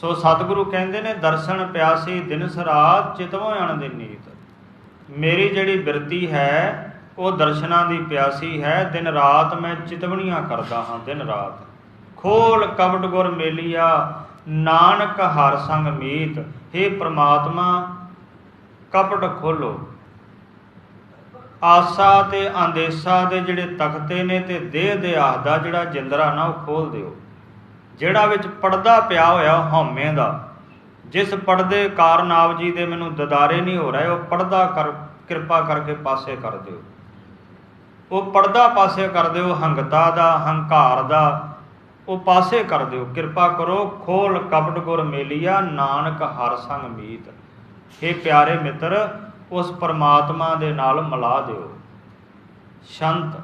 ਸੋ ਸਤਿਗੁਰੂ ਕਹਿੰਦੇ ਨੇ, ਦਰਸ਼ਨ ਪਿਆਸੀ ਦਿਨ ਸਰਾਤ ਚਿਤਵੋ ਅਣ ਦੀ ਨੀਤ। ਮੇਰੀ ਜਿਹੜੀ ਬਿਰਤੀ ਹੈ, ਉਹ ਦਰਸ਼ਨਾਂ ਦੀ ਪਿਆਸੀ ਹੈ। ਦਿਨ ਰਾਤ ਮੈਂ ਚਿਤਵਣੀਆਂ ਕਰਦਾ ਹਾਂ, ਦਿਨ ਰਾਤ। ਖੋਲ ਕਪਟ ਗੁਰ ਮੇਲੀਆ, ਨਾਨਕ ਹਰ ਸੰਗ ਮੀਤ। हे ਪ੍ਰਮਾਤਮਾ, ਕਪਟ ਖੋਲੋ। ਆਸਾ ਤੇ ਆਂਦੇਸਾ ਦੇ ਜਿਹੜੇ ਤਖਤੇ ਨੇ ਤੇ ਦੇਹ ਦੇ ਆਹ ਦਾ ਜਿਹੜਾ ਜਿੰਦਰਾ ਨਾ, ਉਹ ਖੋਲ ਦਿਓ। ਜਿਹੜਾ ਵਿੱਚ ਪਰਦਾ ਪਿਆ ਹੋਇਆ ਹਉਮੈ ਦਾ। ਜਿਸ ਪਰਦੇ ਕਾਰਨ ਆਪ ਜੀ ਦੇ ਮੈਨੂੰ ਦਦਾਰੇ ਨਹੀਂ ਹੋ ਰਹੇ, ਉਹ ਪਰਦਾ ਕਰ, ਕਿਰਪਾ ਕਰਕੇ ਪਾਸੇ ਕਰ ਦਿਓ। ਉਹ ਪਰਦਾ ਪਾਸੇ ਕਰ ਦਿਓ, ਹੰਗਤਾ ਦਾ, ਹੰਕਾਰ ਦਾ, ਉਹ ਪਾਸੇ ਕਰ ਦਿਓ। ਕਿਰਪਾ ਕਰੋ, ਖੋਲ ਕਪਟ ਗੁਰ ਮੇਲੀਆ, ਨਾਨਕ ਹਰ ਸੰਗ ਮੀਤ। हे ਪਿਆਰੇ ਮਿੱਤਰ, ਉਸ ਪਰਮਾਤਮਾ ਦੇ ਨਾਲ ਮਿਲਾ ਦਿਓ। ਸ਼ੰਤ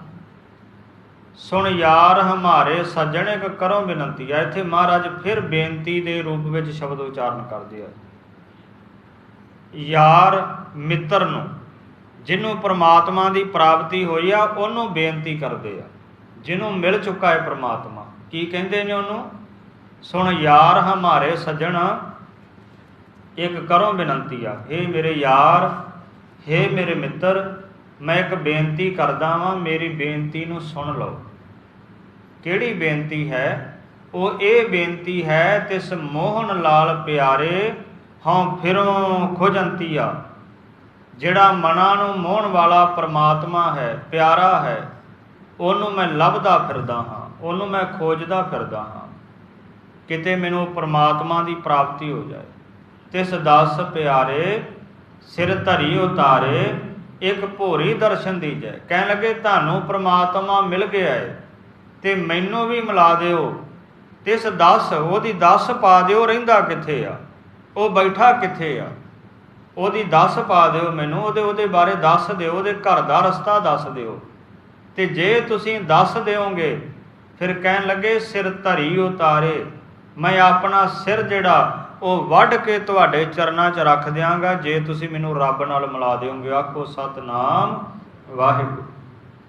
ਸੁਣ ਯਾਰ ਹਮਾਰੇ ਸੱਜਣੇ ਕ ਕਰੋ ਬੇਨਤੀ ਆ। ਇੱਥੇ ਮਹਾਰਾਜ ਫਿਰ ਬੇਨਤੀ ਦੇ ਰੂਪ ਵਿੱਚ ਸ਼ਬਦ ਉਚਾਰਨ ਕਰਦੇ ਆ। ਯਾਰ ਮਿੱਤਰ ਨੂੰ, ਜਿਹਨੂੰ ਪ੍ਰਮਾਤਮਾ ਦੀ ਪ੍ਰਾਪਤੀ ਹੋਈ ਆ, ਉਹਨੂੰ ਬੇਨਤੀ ਕਰਦੇ ਆ। ਜਿਹਨੂੰ ਮਿਲ ਚੁੱਕਾ ਹੈ ਪ੍ਰਮਾਤਮਾ, ਕੀ ਕਹਿੰਦੇ ਨੇ ਉਹਨੂੰ? ਸੁਣ ਯਾਰ ਹਮਾਰੇ ਸੱਜਣ, ਇੱਕ ਕਰੋ ਬੇਨਤੀ ਆ। हे ਮੇਰੇ ਯਾਰ हे ਮੇਰੇ ਮਿੱਤਰ ਮੈਂ ਇੱਕ ਬੇਨਤੀ ਕਰਦਾ ਵਾਂ, ਮੇਰੀ ਬੇਨਤੀ ਨੂੰ ਸੁਣ ਲਓ। ਕਿਹੜੀ ਬੇਨਤੀ ਹੈ? ਉਹ ਇਹ ਬੇਨਤੀ ਹੈ, ਤਿਸ ਮੋਹਨ ਲਾਲ ਪਿਆਰੇ ਹਉ ਫਿਰੋਂ ਖੋਜੰਤੀਆ, ਜਿਹੜਾ ਮਨਾਂ ਨੂੰ ਮੋਹਣ ਵਾਲਾ ਪ੍ਰਮਾਤਮਾ ਹੈ, ਪਿਆਰਾ ਹੈ, ਉਹਨੂੰ ਮੈਂ ਲੱਭਦਾ ਫਿਰਦਾ ਹਾਂ, ਉਹਨੂੰ ਮੈਂ ਖੋਜਦਾ ਫਿਰਦਾ ਹਾਂ। ਕਿਤੇ ਮੈਨੂੰ ਪ੍ਰਮਾਤਮਾ ਦੀ ਪ੍ਰਾਪਤੀ ਹੋ ਜਾਏ। ਤਿਸ ਦਸ ਪਿਆਰੇ, ਸਿਰ ਧਰੀ ਉਤਾਰੇ ਇੱਕ ਭੋਰੀ ਦਰਸ਼ਨ ਦੀਜੈ ਕਹਿਣ ਲੱਗੇ, ਤੁਹਾਨੂੰ ਪ੍ਰਮਾਤਮਾ ਮਿਲ ਗਿਆ ਹੈ ਤੇ ਮੈਨੂੰ ਵੀ ਮਿਲਾ ਦਿਓ। ਤਿਸ ਦੱਸ, ਉਹਦੀ ਦੱਸ ਪਾ ਦਿਓ, ਰਹਿੰਦਾ ਕਿੱਥੇ ਆ? ਉਹ ਬੈਠਾ ਕਿੱਥੇ ਆ? ਉਹਦੀ ਦੱਸ ਪਾ ਦਿਓ ਮੈਨੂੰ, ਉਹਦੇ ਉਹਦੇ ਬਾਰੇ ਦੱਸ ਦਿਓ, ਉਹਦੇ ਘਰ ਦਾ ਰਸਤਾ ਦੱਸ ਦਿਓ। ਤੇ ਜੇ ਤੁਸੀਂ ਦੱਸ ਦਿਓਗੇ, ਫਿਰ ਕਹਿਣ ਲੱਗੇ, ਸਿਰ ਧਰੀ ਉਤਾਰੇ। ਮੈਂ ਆਪਣਾ ਸਿਰ ਜਿਹੜਾ, ਉਹ ਵੱਢ ਕੇ ਤੁਹਾਡੇ ਚਰਨਾਂ 'ਚ ਰੱਖ ਦਿਆਂਗਾ, ਜੇ ਤੁਸੀਂ ਮੈਨੂੰ ਰੱਬ ਨਾਲ ਮਿਲਾ ਦਿਓਗੇ। ਆਖੋ, ਸਤਨਾਮ, ਵਾਹਿਗੁਰੂ।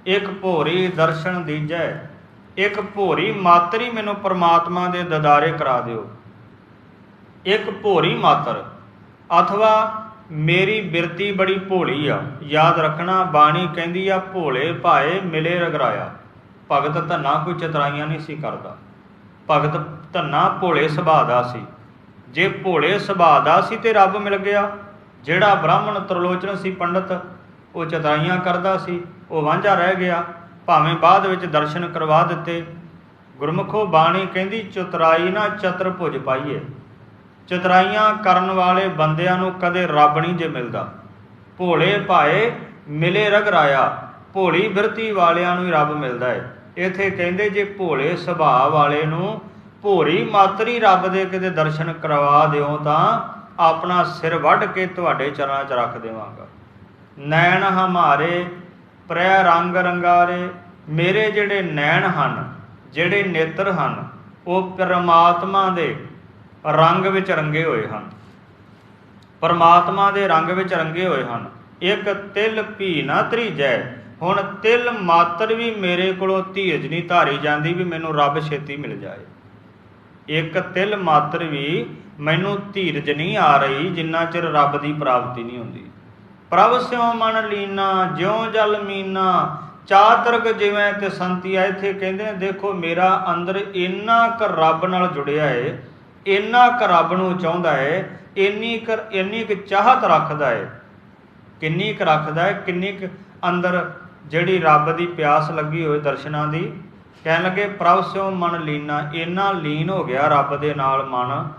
ਇੱਕ ਭੋਰੀ ਦਰਸ਼ਨ ਦੀਜੈ, ਇੱਕ ਭੋਰੀ ਮਾਤਰੀ ਮੈਨੂੰ ਪਰਮਾਤਮਾ ਦੇ ਦਦਾਰੇ ਕਰਾ ਦਿਓ। ਇੱਕ ਭੋਰੀ ਮਾਤਰ, ਅਥਵਾ ਮੇਰੀ ਬਿਰਤੀ ਬੜੀ ਭੋਲੀ ਆ, ਯਾਦ ਰੱਖਣਾ, ਬਾਣੀ ਕਹਿੰਦੀ ਆ, ਭੋਲੇ ਭਾਏ ਮਿਲੇ ਰਗਰਾਇਆ। ਭਗਤ ਧੰਨਾ ਕੋਈ ਚਤਰਾਈਆਂ ਨਹੀਂ ਸੀ ਕਰਦਾ। ਭਗਤ ਧੰਨਾ ਭੋਲੇ ਸੁਭਾਅ ਦਾ ਸੀ। ਜੇ ਭੋਲੇ ਸੁਭਾਅ ਦਾ ਸੀ ਤੇ ਰੱਬ ਮਿਲ ਗਿਆ। ਜਿਹੜਾ ਬ੍ਰਾਹਮਣ ਤਰਲੋਚਨ ਸੀ ਪੰਡਤ, ਉਹ ਚਤਰਾਈਆਂ ਕਰਦਾ ਸੀ। ਉਹ ਵਾਂਝਾ ਰਹਿ ਗਿਆ। ਭਾਵੇਂ ਬਾਅਦ ਵਿੱਚ ਦਰਸ਼ਨ ਕਰਵਾ ਦਿੱਤੇ। ਗੁਰਮੁਖੋ ਬਾਣੀ ਕਹਿੰਦੀ, ਚਤਰਾਈ ਨਾ ਚਤਰ ਭੁਜ ਪਾਈਏ। ਚਤਰਾਈਆਂ ਕਰਨ ਵਾਲੇ ਬੰਦਿਆਂ ਨੂੰ ਕਦੇ ਰੱਬ ਨਹੀਂ ਜੇ ਮਿਲਦਾ। ਭੋਲੇ ਭਾਏ ਮਿਲੇ ਰਗਰਾਇਆ। ਭੋਲੀ ਬਿਰਤੀ ਵਾਲਿਆਂ ਨੂੰ ਹੀ ਰੱਬ ਮਿਲਦਾ ਹੈ ਇਥੇ ਕਹਿੰਦੇ ਜੇ ਭੋਲੇ ਸੁਭਾਅ ਵਾਲੇ ਨੂੰ ਭੋਰੀ ਮਾਤਰੀ ਰੱਬ ਦੇ ਕਿਤੇ ਦਰਸ਼ਨ ਕਰਵਾ ਦਿਓ ਤਾਂ ਆਪਣਾ ਸਿਰ ਵੱਢ ਕੇ ਤੁਹਾਡੇ ਚਰਨਾਂ 'ਚ ਰੱਖ ਦੇਵਾਂਗਾ। ਨੈਣ ਹਮਾਰੇ, ਪ੍ਰੈ ਰੰਗ ਰੰਗਾਰੇ, ਮੇਰੇ ਜਿਹੜੇ ਨੈਣ ਹਨ, ਜਿਹੜੇ ਨੇਤਰ ਹਨ, ਉਹ ਪਰਮਾਤਮਾ ਦੇ ਰੰਗ ਵਿੱਚ ਰੰਗੇ ਹੋਏ ਹਨ। ਪਰਮਾਤਮਾ ਦੇ ਰੰਗ ਵਿੱਚ ਰੰਗੇ ਹੋਏ ਹਨ। ਇੱਕ ਤਿਲ ਭੀ ਨਾ ਤਰੀਜੈ ਹੁਣ ਤਿਲ ਮਾਤਰ ਵੀ ਮੇਰੇ ਕੋਲੋਂ ਧੀਰਜ ਨਹੀਂ ਧਾਰੀ ਜਾਂਦੀ ਵੀ ਮੈਨੂੰ ਰੱਬ ਛੇਤੀ ਮਿਲ ਜਾਏ। ਇੱਕ ਤਿਲ ਮਾਤਰ ਵੀ ਮੈਨੂੰ ਧੀਰਜ ਨਹੀਂ ਆ ਰਹੀ ਜਿੰਨਾ ਚਿਰ ਰੱਬ ਦੀ ਪ੍ਰਾਪਤੀ ਨਹੀਂ ਹੁੰਦੀ। ਪ੍ਰਭ ਸਿਉ ਮਨ ਲੀਨਾ, ਜਿਉ ਜਲ ਮੀਨਾ, ਚਾਤਰਕ ਜਿਵੇਂ ਤੇ ਸੰਤੀ ਆ, ਇੱਥੇ ਕਹਿੰਦੇ ਨੇ ਦੇਖੋ ਮੇਰਾ ਅੰਦਰ ਇੰਨਾ ਕੁ ਰੱਬ ਨਾਲ ਜੁੜਿਆ ਏ, ਇੰਨਾ ਕੁ ਰੱਬ ਨੂੰ ਚਾਹੁੰਦਾ ਏ, ਇੰਨੀ ਕੁ ਇੰਨੀ ਕੁ ਚਾਹਤ ਰੱਖਦਾ ਏ। ਕਿੰਨੀ ਕੁ ਰੱਖਦਾ ਏ, ਕਿੰਨੀ ਕੁ ਅੰਦਰ ਜਿਹੜੀ ਰੱਬ ਦੀ ਪਿਆਸ ਲੱਗੀ ਹੋਏ ਦਰਸ਼ਨਾਂ ਦੀ, ਕਹਿਣ ਲੱਗੇ, ਪ੍ਰਭ ਸਿਉ ਮਨ ਲੀਨਾ, ਇੰਨਾ ਲੀਨ ਹੋ ਗਿਆ ਰੱਬ ਦੇ ਨਾਲ ਮਨ,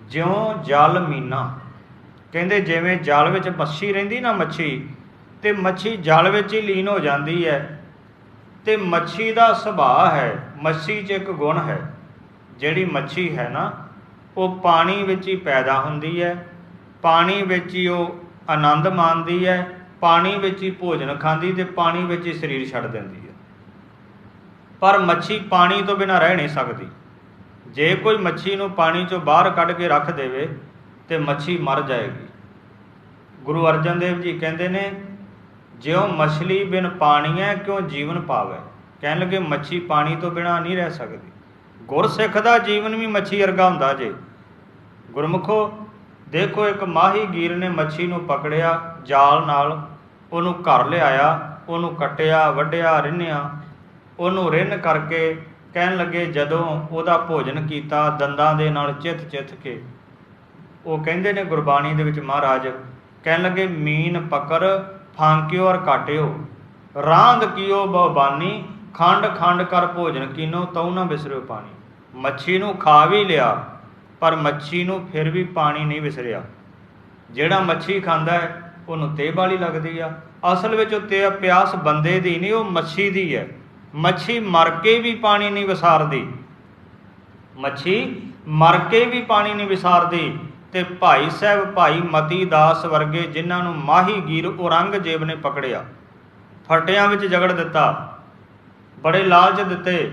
ਜਿਉਂ ਜਲ ਮੀਨਾ। ਕਹਿੰਦੇ, ਜਿਵੇਂ ਜਲ ਵਿੱਚ ਮੱਛੀ ਰਹਿੰਦੀ ਨਾ ਮੱਛੀ, ਤੇ ਮੱਛੀ ਜਲ ਵਿੱਚ ਹੀ ਲੀਨ ਹੋ ਜਾਂਦੀ ਹੈ, ਤੇ ਮੱਛੀ ਦਾ ਸੁਭਾਅ ਹੈ, ਮੱਛੀ 'ਚ ਇੱਕ ਗੁਣ ਹੈ। ਜਿਹੜੀ ਮੱਛੀ ਹੈ ਨਾ, ਉਹ ਪਾਣੀ ਵਿੱਚ ਹੀ ਪੈਦਾ ਹੁੰਦੀ ਹੈ, ਪਾਣੀ ਵਿੱਚ ਹੀ ਉਹ ਆਨੰਦ ਮਾਣਦੀ ਹੈ ਪਾਣੀ ਵਿੱਚ ਹੀ ਭੋਜਨ ਖਾਂਦੀ ਤੇ ਪਾਣੀ ਵਿੱਚ ਹੀ ਸਰੀਰ ਛੱਡ ਦਿੰਦੀ ਹੈ। ਪਰ ਮੱਛੀ ਪਾਣੀ ਤੋਂ ਬਿਨਾਂ ਰਹਿ ਨਹੀਂ ਸਕਦੀ। ਜੇ ਕੋਈ ਮੱਛੀ ਨੂੰ ਪਾਣੀ ਚੋਂ ਬਾਹਰ ਕੱਢ ਕੇ ਰੱਖ ਦੇਵੇ ਤੇ ਮੱਛੀ ਮਰ ਜਾਏਗੀ। ਗੁਰੂ ਅਰਜਨ ਦੇਵ ਜੀ ਕਹਿੰਦੇ ਨੇ, ਜਿਉ ਮਛਲੀ ਬਿਨ ਪਾਣੀ ਹੈ, ਕਿਉ ਜੀਵਨ ਪਾਵੇ ਕਹਿਣ ਲੱਗੇ, ਮੱਛੀ ਪਾਣੀ ਤੋਂ ਬਿਨਾ ਨਹੀਂ ਰਹਿ ਸਕਦੀ। ਗੁਰਸਿੱਖ ਦਾ ਜੀਵਨ ਵੀ ਮੱਛੀ ਵਰਗਾ ਹੁੰਦਾ ਜੇ। ਗੁਰਮੁਖੋ, ਦੇਖੋ ਇੱਕ ਮਾਹੀ ਗੀਰ ਨੇ ਮੱਛੀ ਨੂੰ ਪਕੜਿਆ ਜਾਲ ਨਾਲ ਉਹਨੂੰ ਘਰ ਲਿਆਇਆ, ਉਹਨੂੰ ਕੱਟਿਆ, ਵੱਢਿਆ, ਰਿੰਨਿਆ। ਉਹਨੂੰ ਰਿੰਨ ਕਰਕੇ ਕਹਿਣ ਲੱਗੇ, ਜਦੋਂ ਉਹਦਾ ਭੋਜਨ ਕੀਤਾ, ਦੰਦਾਂ ਦੇ ਨਾਲ ਚਿੱਥ ਚਿੱਥ ਕੇ। ਉਹ ਕਹਿੰਦੇ ਨੇ ਗੁਰਬਾਣੀ ਦੇ ਵਿੱਚ ਮਹਾਰਾਜ, ਕਹਿਣ ਲੱਗੇ, ਮੀਨ ਪਕਰ, ਫਾਂਕਿਓ ਔਰ ਕਾਟਿਓ ਰਾਂਦ ਕੀਓ ਬਬਾਨੀ ਖੰਡ ਖੰਡ ਕਰ ਭੋਜਨ ਕੀਨੋ, ਤਉ ਨਾ ਵਿਸਰਿਓ ਪਾਣੀ। ਮੱਛੀ ਨੂੰ ਖਾ ਵੀ ਲਿਆ, ਪਰ ਮੱਛੀ ਨੂੰ ਫਿਰ ਵੀ ਪਾਣੀ ਨਹੀਂ ਵਿਸਰਿਆ ਜਿਹੜਾ ਮੱਛੀ ਖਾਂਦਾ ਹੈ ਉਹਨੂੰ ਤੇ ਵਾਲੀ ਲੱਗਦੀ ਆ। ਅਸਲ ਵਿੱਚ ਉਹ ਤੇ ਪਿਆਸ ਬੰਦੇ ਦੀ ਨਹੀਂ, ਉਹ ਮੱਛੀ ਦੀ ਹੈ ਮੱਛੀ ਮਰ ਕੇ ਵੀ ਪਾਣੀ ਨਹੀਂ ਵਿਸਾਰਦੀ। ਮੱਛੀ ਮਰ ਕੇ ਵੀ ਪਾਣੀ ਨਹੀਂ ਵਿਸਾਰਦੀ ਤੇ ਭਾਈ ਸਾਹਿਬ, ਭਾਈ ਮਤੀ ਦਾਸ ਵਰਗੇ ਜਿਨ੍ਹਾਂ ਨੂੰ ਮਾਹੀ ਗੀਰ ਔਰੰਗਜ਼ੇਬ ਨੇ ਪਕੜਿਆ, ਫਟਿਆਂ ਵਿੱਚ ਜਗੜ ਦਿੱਤਾ, ਬੜੇ ਲਾਲਚ ਦਿੱਤੇ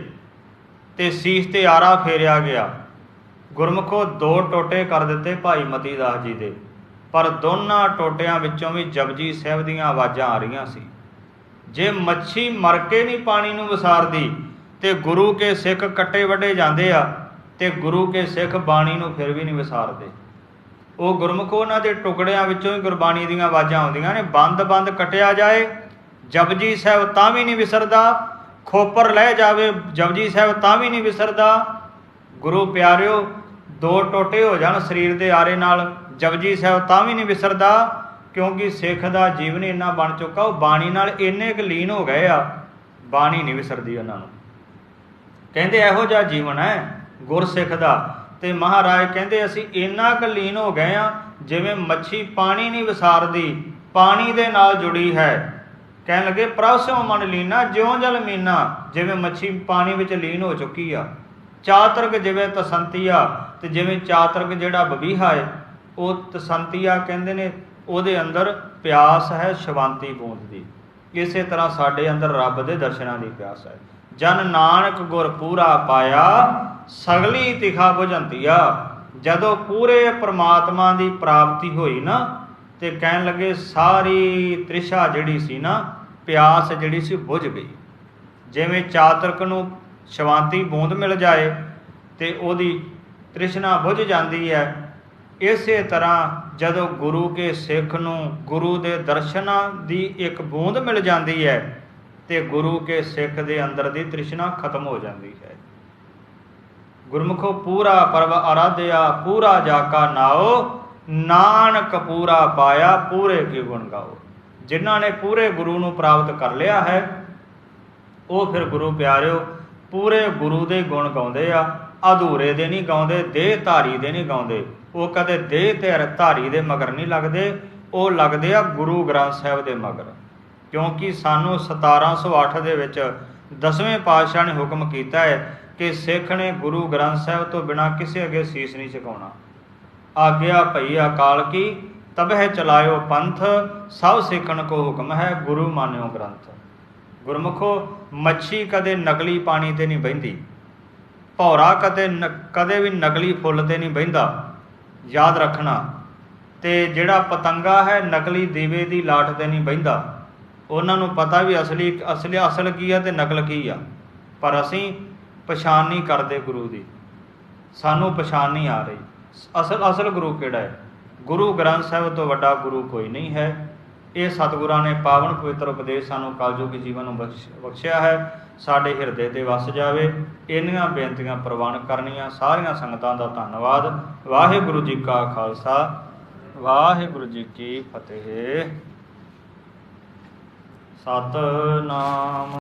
ਤੇ ਸੀਸ ਤੇ ਆਰਾ ਫੇਰਿਆ ਗਿਆ। ਗੁਰਮੁਖੋ ਦੋ ਟੋਟੇ ਕਰ ਦਿੱਤੇ ਭਾਈ ਮਤੀ ਦਾਸ ਜੀ ਦੇ। ਪਰ ਦੋਨਾਂ ਟੋਟਿਆਂ ਵਿੱਚੋਂ ਵੀ ਜਪਜੀ ਸਾਹਿਬ ਦੀਆਂ ਆਵਾਜ਼ਾਂ ਆ ਰਹੀਆਂ ਸੀ। ਜੇ ਮੱਛੀ ਮਰ ਕੇ ਨਹੀਂ ਪਾਣੀ ਨੂੰ ਵਿਸਾਰਦੀ, ਤੇ ਗੁਰੂ ਕੇ ਸਿੱਖ ਕੱਟੇ ਵੱਡੇ ਜਾਂਦੇ ਆ, ਤੇ ਗੁਰੂ ਕੇ ਸਿੱਖ ਬਾਣੀ ਨੂੰ ਫਿਰ ਵੀ ਨਹੀਂ ਵਿਸਾਰਦੇ। ਉਹ ਗੁਰਮੁਖ ਉਹਨਾਂ ਦੇ ਟੁਕੜਿਆਂ ਵਿੱਚੋਂ ਹੀ ਗੁਰਬਾਣੀ ਦੀਆਂ ਆਵਾਜ਼ਾਂ ਆਉਂਦੀਆਂ ਨੇ ਬੰਦ-ਬੰਦ ਕਟਿਆ ਜਾਏ, ਜਪਜੀ ਸਾਹਿਬ ਤਾਂ ਵੀ ਨਹੀਂ ਵਿਸਰਦਾ, ਖੋਪਰ ਲੈ ਜਾਵੇ, ਜਪਜੀ ਸਾਹਿਬ ਤਾਂ ਵੀ ਨਹੀਂ ਵਿਸਰਦਾ। ਗੁਰੂ ਪਿਆਰਿਓ, ਦੋ ਟੋਟੇ ਹੋ ਜਾਣ ਸਰੀਰ ਦੇ ਆਰੇ ਨਾਲ ਜਪਜੀ ਸਾਹਿਬ ਤਾਂ ਵੀ ਨਹੀਂ ਵਿਸਰਦਾ, ਕਿਉਂਕਿ ਸਿੱਖ ਦਾ ਜੀਵਨ ਇੰਨਾ ਬਣ ਚੁੱਕਾ, ਉਹ ਬਾਣੀ ਨਾਲ ਇੰਨੇ ਕੁ ਲੀਨ ਹੋ ਗਏ ਆ, ਬਾਣੀ ਨਹੀਂ ਵਿਸਰਦੀ ਉਹਨਾਂ ਨੂੰ। ਕਹਿੰਦੇ ਇਹੋ ਜਿਹਾ ਜੀਵਨ ਹੈ ਗੁਰਸਿੱਖ ਦਾ, ਤੇ ਮਹਾਰਾਜ ਕਹਿੰਦੇ ਅਸੀਂ ਇੰਨਾ ਕੁ ਲੀਨ ਹੋ ਗਏ ਆ, ਜਿਵੇਂ ਮੱਛੀ ਪਾਣੀ ਨਹੀਂ ਵਿਸਾਰਦੀ, ਪਾਣੀ ਦੇ ਨਾਲ ਜੁੜੀ ਹੈ। ਕਹਿਣ ਲੱਗੇ, ਪ੍ਰਭ ਪ੍ਰਭਸਿਓ ਮਨ ਲੀਨਾ, ਜਿਉਂ ਜਲ ਮੀਨਾ, ਜਿਵੇਂ ਮੱਛੀ ਪਾਣੀ ਵਿੱਚ ਲੀਨ ਹੋ ਚੁੱਕੀ ਆ। ਚਾਤਰਕ ਜਿਵੇਂ ਤਸੰਤੀਆ ਤੇ ਜਿਵੇਂ ਚਾਤਰਕ ਜਿਹੜਾ ਬਬੀਹਾ ਹੈ ਉਹ ਤਸੰਤੀਆ ਕਹਿੰਦੇ ਨੇ, ਉਹਦੇ ਅੰਦਰ ਪਿਆਸ ਹੈ ਸ਼ਵਾਂਤੀ ਬੂੰਦ ਦੀ ਇਸੇ ਤਰ੍ਹਾਂ ਸਾਡੇ ਅੰਦਰ ਰੱਬ ਦੇ ਦਰਸ਼ਨਾਂ ਦੀ ਪਿਆਸ ਹੈ। ਜਨ ਨਾਨਕ ਗੁਰ ਪੂਰਾ ਪਾਇਆ, ਸਗਲੀ ਤਿਖਾ ਬੁਝੰਤੀਆ ਜਦੋਂ ਪੂਰੇ ਪ੍ਰਮਾਤਮਾ ਦੀ ਪ੍ਰਾਪਤੀ ਹੋਈ ਨਾ, ਤੇ ਕਹਿਣ ਲੱਗੇ, ਸਾਰੀ ਤ੍ਰਿਸ਼ਾ ਜਿਹੜੀ ਸੀ ਨਾ, ਪਿਆਸ ਜਿਹੜੀ ਸੀ ਬੁਝ ਗਈ। ਜਿਵੇਂ ਚਾਤਰਕ ਨੂੰ ਸ਼ਵਾਂਤੀ ਬੂੰਦ ਮਿਲ ਜਾਏ, ਤੇ ਉਹਦੀ ਤ੍ਰਿਸ਼ਨਾ ਬੁਝ ਜਾਂਦੀ ਹੈ ਇਸੇ ਤਰ੍ਹਾਂ ਜਦੋਂ ਗੁਰੂ ਕੇ ਸਿੱਖ ਨੂੰ ਗੁਰੂ ਦੇ ਦਰਸ਼ਨਾਂ ਦੀ ਇੱਕ ਬੂੰਦ ਮਿਲ ਜਾਂਦੀ ਹੈ, ਤੇ ਗੁਰੂ ਕੇ ਸਿੱਖ ਦੇ ਅੰਦਰ ਦੀ ਤ੍ਰਿਸ਼ਨਾ ਖਤਮ ਹੋ ਜਾਂਦੀ ਹੈ। ਗੁਰਮੁਖੋ, ਪੂਰਾ ਪਰਵ ਆਰਾਧਿਆ, ਪੂਰਾ ਜਾਕਾ ਨਾਓ ਨਾਨਕ ਪੂਰਾ ਪਾਇਆ, ਪੂਰੇ ਕੀ ਗੁਣ ਗਾਓ। ਜਿਨ੍ਹਾਂ ਨੇ ਪੂਰੇ ਗੁਰੂ ਨੂੰ ਪ੍ਰਾਪਤ ਕਰ ਲਿਆ ਹੈ, ਉਹ ਫਿਰ ਗੁਰੂ ਪਿਆਰਿਓ, ਪੂਰੇ ਗੁਰੂ ਦੇ ਗੁਣ ਗਾਉਂਦੇ ਆ। ਅਧੂਰੇ ਦੇ ਨਹੀਂ ਗਾਉਂਦੇ, ਦੇਹ ਧਾਰੀ ਦੇ ਨਹੀਂ ਗਾਉਂਦੇ। ਉਹ ਕਦੇ ਦੇਹ ਤੇ ਧਾਰੀ ਦੇ ਮਗਰ ਨਹੀਂ ਲੱਗਦੇ, ਉਹ ਲੱਗਦੇ ਆ ਗੁਰੂ ਗ੍ਰੰਥ ਸਾਹਿਬ ਦੇ ਮਗਰ। ਕਿਉਂਕਿ ਸਾਨੂੰ 1708 ਦੇ ਵਿੱਚ ਦਸਵੇਂ ਪਾਤਸ਼ਾਹ ਨੇ ਹੁਕਮ ਕੀਤਾ ਹੈ ਕਿ ਸਿੱਖ ਨੇ ਗੁਰੂ ਗ੍ਰੰਥ ਸਾਹਿਬ ਤੋਂ ਬਿਨਾ ਕਿਸੇ ਅੱਗੇ ਸੀਸ ਨਹੀਂ ਝੁਕਾਉਣਾ ਆਗਿਆ ਭਈ ਅਕਾਲ ਕੀ, ਤਬਹਿ ਚਲਾਇਓ ਪੰਥ, ਸਭ ਸਿੱਖਣ ਕੋ ਹੁਕਮ ਹੈ ਗੁਰੂ ਮਾਨਿਓ ਗ੍ਰੰਥ। ਗੁਰਮੁਖੋ, ਮੱਛੀ ਕਦੇ ਨਕਲੀ ਪਾਣੀ ਤੇ ਨਹੀਂ ਬਹਿੰਦੀ। ਭੌਰਾ ਕਦੇ ਨ- ਕਦੇ ਵੀ ਨਕਲੀ ਫੁੱਲ ਤੇ ਨਹੀਂ ਬਹਿੰਦਾ। ਯਾਦ ਰੱਖਣਾ, ਤੇ ਜਿਹੜਾ ਪਤੰਗਾ ਹੈ, ਨਕਲੀ ਦੀਵੇ ਦੀ ਲਾਟ ਤੇ ਨਹੀਂ ਬਹਿੰਦਾ। ਉਹਨਾਂ ਨੂੰ ਪਤਾ ਵੀ ਅਸਲੀ ਅਸਲੀ, ਅਸਲ ਕੀ ਆ ਤੇ ਨਕਲ ਕੀ ਆ। ਪਰ ਅਸੀਂ ਪਛਾਣ ਨਹੀਂ ਕਰਦੇ ਗੁਰੂ ਦੀ। ਸਾਨੂੰ ਪਛਾਣ ਨਹੀਂ ਆ ਰਹੀ। ਅਸਲ ਅਸਲ ਗੁਰੂ ਕਿਹੜਾ ਹੈ? ਗੁਰੂ ਗ੍ਰੰਥ ਸਾਹਿਬ ਤੋਂ ਵੱਡਾ ਗੁਰੂ ਕੋਈ ਨਹੀਂ ਹੈ। ਇਹ ਸਤਿਗੁਰਾਂ ਨੇ ਪਾਵਨ ਪਵਿੱਤਰ ਉਪਦੇਸ਼ ਸਾਨੂੰ ਕਲਯੁਗੀ ਜੀਵਨ ਨੂੰ ਬਖਸ਼- ਬਖਸ਼ਿਆ ਹੈ। ਸਾਡੇ ਹਿਰਦੇ ਤੇ ਵਸ ਜਾਵੇ। ਇੰਨੀਆਂ ਬੇਨਤੀਆਂ ਪ੍ਰਵਾਨ ਕਰਨੀਆਂ। ਸਾਰੀਆਂ ਸੰਗਤਾਂ ਦਾ ਧੰਨਵਾਦ। ਵਾਹਿਗੁਰੂ ਜੀ ਕਾ ਖਾਲਸਾ। ਵਾਹਿਗੁਰੂ ਜੀ ਕੀ ਫਤਿਹ। ਸਤਨਾਮ।